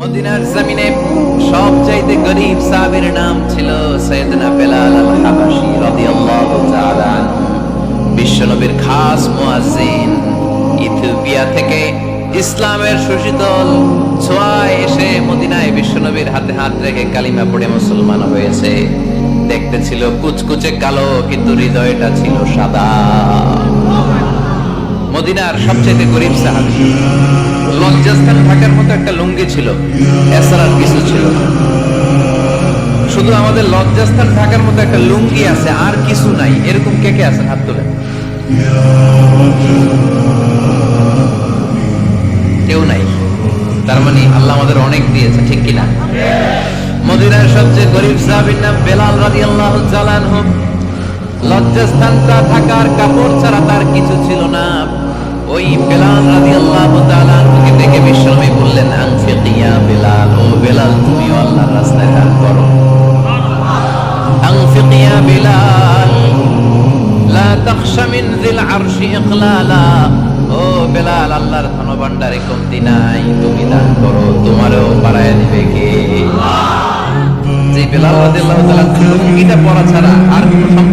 মদিনার জমিনে গরিব নাম ছিল সৈয়দনা বেলাল আল রাদিয়াল্লাহু তাআলা বিশ্বনবীর খাস মুয়াজ্জিন ইথিওপিয়া থেকে ইসলামের সুশীতল ছোঁয়ায় এসে মদিনায় বিশ্বনবীর হাতে হাত রেখে কালিমা পড়ে মুসলমান হয়েছে। দেখতে ছিল কুচকুচে কালো, কিন্তু হৃদয়টা ছিল সাদা। মদিনার সবচেয়ে গরিব সাহাবী। লজ্জাস্থান থাকার মতো একটা লুঙ্গি ছিল, এছাড়া কিছু ছিল শুধু আমাদের লজ্জাস্থান থাকার মতো একটা লুঙ্গি আছে, আর কিছু নাই। এরকম কে কে আছেন? হাত তুলে কেউ নাই। তার মানে আল্লাহ আমাদের অনেক দিয়েছে, ঠিক কিনা? মদিনার সবচেয়ে গরিব সাহাবীর নাম বেলাল তাআলা আনহু। লজ্জাস্থানটা থাকার কাপড় ছাড়া তার কিছু ছিল না। ওই বেলাল রাদিয়াল্লাহু তাআলা আনহুকে দেখে বিশ্বনবী বললেন, আনফিকিয়া বেলাল, ও বেলাল তুমি আল্লাহর রাস্তায় দান করো আনফিকিয়া বেলাল ছাড়া আর কোনো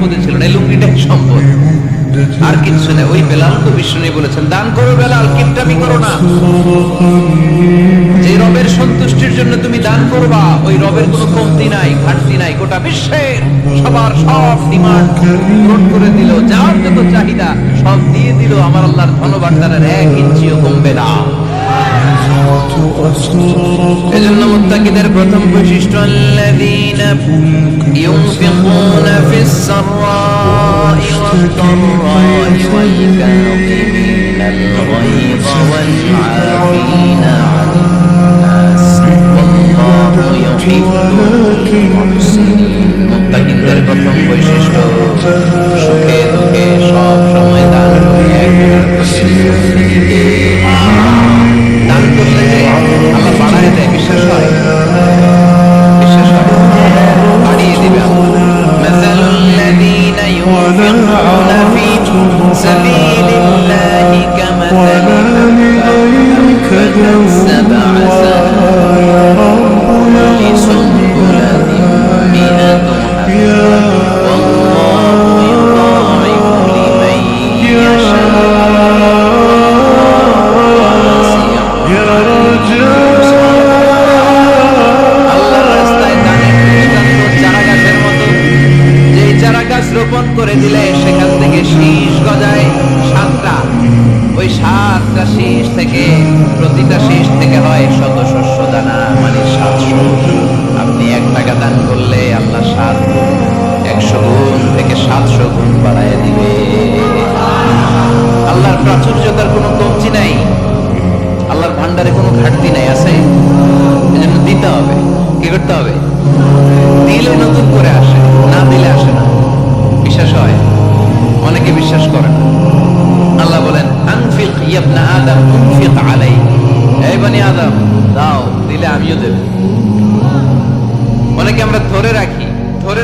আর কিছু নেই ওই বেলাল তো বিষ্ণু বলেছেন, দান করো বেলাল, কিপটামি করো না। যে রবের সন্তুষ্টির জন্য তুমি দান করবা, ওই রবের কোনো কমতি নাই, ঘাটতি নাই, গোটা বিশ্বের সবার সব ডিমান্ড করে দিল। যার যত চাহিদা, সব দিয়ে দিল আমার আল্লাহর ধনভাণ্ডারের এক ইঞ্চিও কমবে না। এজন্য মুত্তাকিদের প্রথম বৈশিষ্ট্য, আল্লাযীনা ইউনফিকুনা ফিস সাররাই والضراء والكاظمين الغيظ والعافين عن الناس والله يحب المحسنين وما عرفتم سبيلي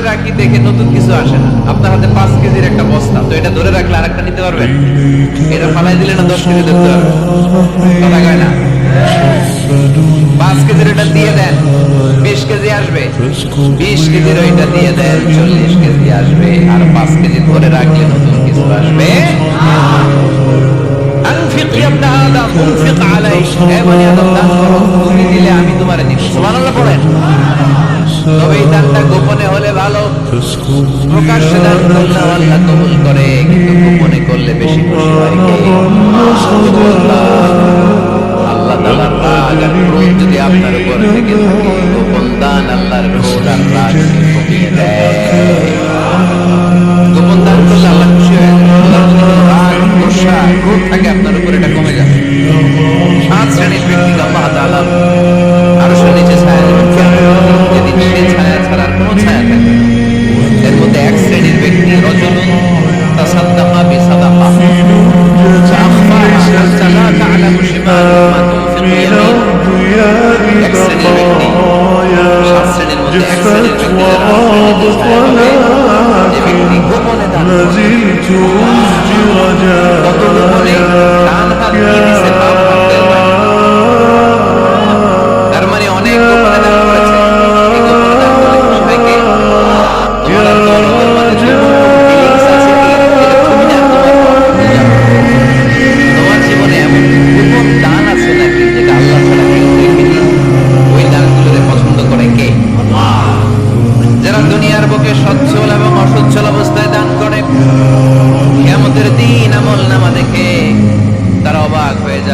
রাখি, দেখে নতুন কিছু আসে না। আপনার হাতে পাঁচ কেজির একটা বস্তা, তো এটা ধরে রাখলে আরেকটা নিতে পারবেন? এটা ফালাই দিলে না দশ কেজি ধরতে পারবেন না? পাঁচ কেজির এটা দিয়ে দেন, বিশ কেজি আসবে। বিশ কেজির ওইটা দিয়ে দেন, চল্লিশ কেজি আসবে। আর পাঁচ কেজি ধরে রাখলে নতুন কিছু আসবে। আমি তোমার সুবহানাল্লাহ পড়েন তবে দানটা গোপনে হলে ভালো। প্রকাশ্যে দান করলে আল্লাহ কবুল করে, কিন্তু গোপনে করলে বেশি খুশি হয় আল্লাহ তালার রাগ আর ক্রোধ যদি আপনার উপর থেকে থাকে, গোপন দান আল্লাহর ক্রোধ আর কমিয়ে দেয়। এক শ্রেণির ব্যক্তি সাত শ্রেণির মধ্যে এক শ্রেণির ব্যক্তি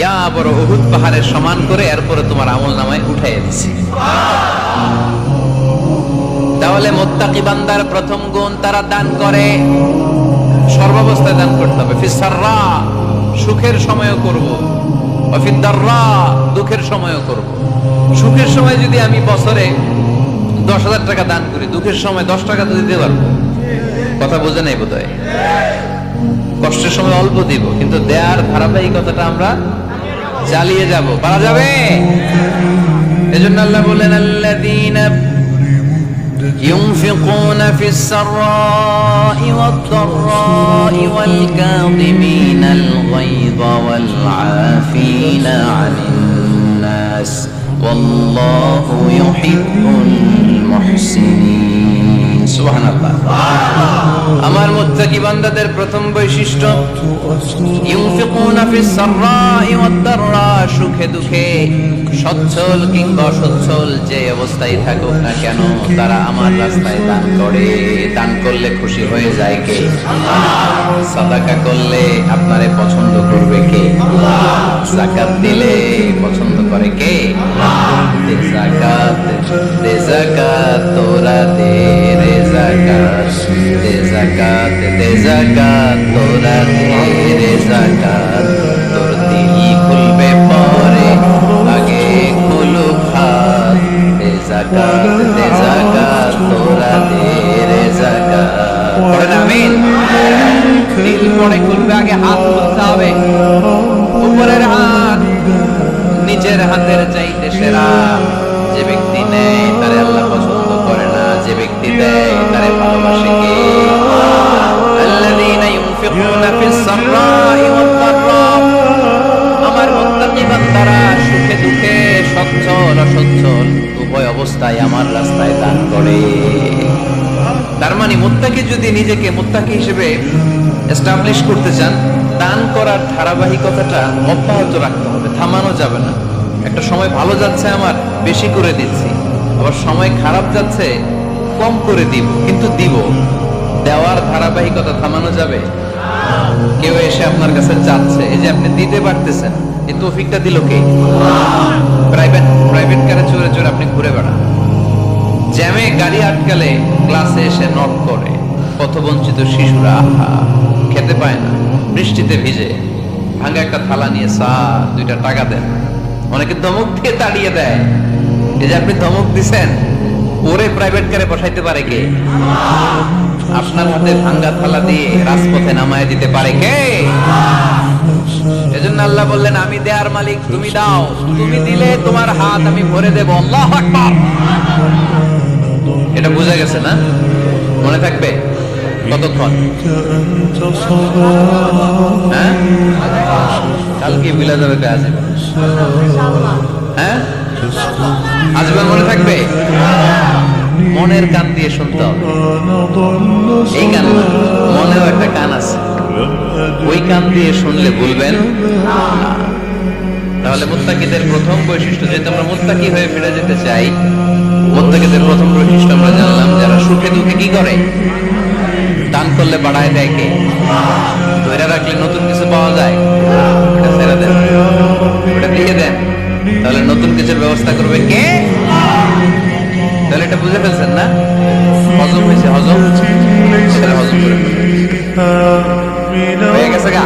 ইয়া বড় অহুদ পাহাড়ের সমান করে এরপরে তোমার আমল নামায় উঠাই দিছি। তাহলে মোত্তাকি বান্দার প্রথম গুণ তারা দান করে। সর্বাবস্থায় দান করতে হবে। ফিসাররা সুখের সময়ও করব। অফিদ্দাররা দুঃখের সময়ও করব। সুখের সময় যদি আমি বছরে দশ হাজার টাকা দান করি, দুঃখের সময় দশ টাকা তো দিতে পারব। কথা বোঝে নাই বোধ কষ্টের সময় অল্প দিব কিন্তু দেয়ার ধারাবাহিকতাটা আমরা চালিয়ে যাব পারা যাবে এজন্য আল্লাহ বলেন আল্লাযীনা ينفقون في السراء والضراء والكاظمين الغيظ والعافين عن الناس والله يحب المحسنين আমার মুত্তাকি বান্দাদের প্রথম বৈশিষ্ট্য সাররাই ওয়াদ দাররা, সুখে দুঃখে, সচ্ছল কিংবা যে অবস্থায় থাকুক না কেন, তারা আমার রাস্তায় দান করে। দান করলে খুশি হয়ে যায় কে? সাদাকা করলে আপনারে পছন্দ করবে কে? জাকাত দিলে পছন্দ করে কে? পরে খুলবে আগে হাত খুলতে হবে উপরের হাত নিজের হাতের চাইতে সেরা যে ব্যক্তি নেয় তারে আল্লাহ পছন্দ করে না যে ব্যক্তি দেয় তারে ভালোবাসে কে الذين ينفقون في السراء والضراء আমার মুত্তাকি বান্দারা সুখে দুঃখে সচ্ছল অসচ্ছল উভয় অবস্থায় আমার রাস্তায় দান করে তার মানে মুত্তাকি যদি নিজেকে মুত্তাকি হিসেবে এস্টাবলিশ করতে চান, দান করার ধারাবাহিকতাটা অব্যাহত রাখতে হবে, থামানো যাবে না। একটা সময় ভালো যাচ্ছে আমার, বেশি করে দিচ্ছি। আবার সময় খারাপ যাচ্ছে, কম করে দিব, কিন্তু দিব। দেওয়ার ধারাবাহিকতা থামানো যাবে? কেউ এসে আপনার কাছে যাচ্ছে, এই যে আপনি দিতে পারতেছেন, এই তৌফিকটা দিল কে? প্রাইভেট প্রাইভেট কারে চড়ে চড়ে আপনি ঘুরে বেড়ান। জ্যামে গাড়ি আটকালে ক্লাসে এসে নট করে। পথবঞ্চিত শিশুরা, আহা, খেতে পায় না। বৃষ্টিতে ভিজে ভাঙা একটা থালা নিয়ে সা দুইটা টাকা দেন। অনেকে ধমক দিয়ে তাড়িয়ে দেয়। এই যে আপনি ধমক দিছেন, ওরে প্রাইভেট কারে বসাইতে পারে কে? আপনার হাতে ভাঙ্গা থালা দিয়ে রাজপথে নামায় দিতে পারে কে? এজন্য আল্লাহ বললেন, আমি দেয়ার মালিক, তুমি দাও। তুমি দিলে তোমার হাত আমি ভরে দেব। আল্লাহ আকবার! এটা বুঝা গেছে না? মনে থাকবে? কতক্ষণ? হ্যাঁ? কালকে বিলা যাবে কে হ্যাঁ? আজীবন মনে থাকবে? মনের কান দিয়ে শুনতে হবে। এই কান মনেও একটা কান আছে। ওই কান দিয়ে শুনলে বলবেন তাহলে মুত্তাকিদের প্রথম বৈশিষ্ট্য যেহেতু আমরা মুত্তাকি হয়ে ফিরে যেতে চাই, মুত্তাকিদের প্রথম বৈশিষ্ট্য আমরা জানলাম যারা সুখে দুঃখে কি করে? দান করলে বাড়ায় দেয় কে? ধরে রাখলে নতুন কিছু পাওয়া যায়? এটা দেন। ওটা দিয়ে দেন। তাহলে নতুন কিছুর ব্যবস্থা করবে কে? তাহলে এটা বুঝে ফেলছেন না? হজম হয়েছে, হজম? হজম হয়ে গেছে গা?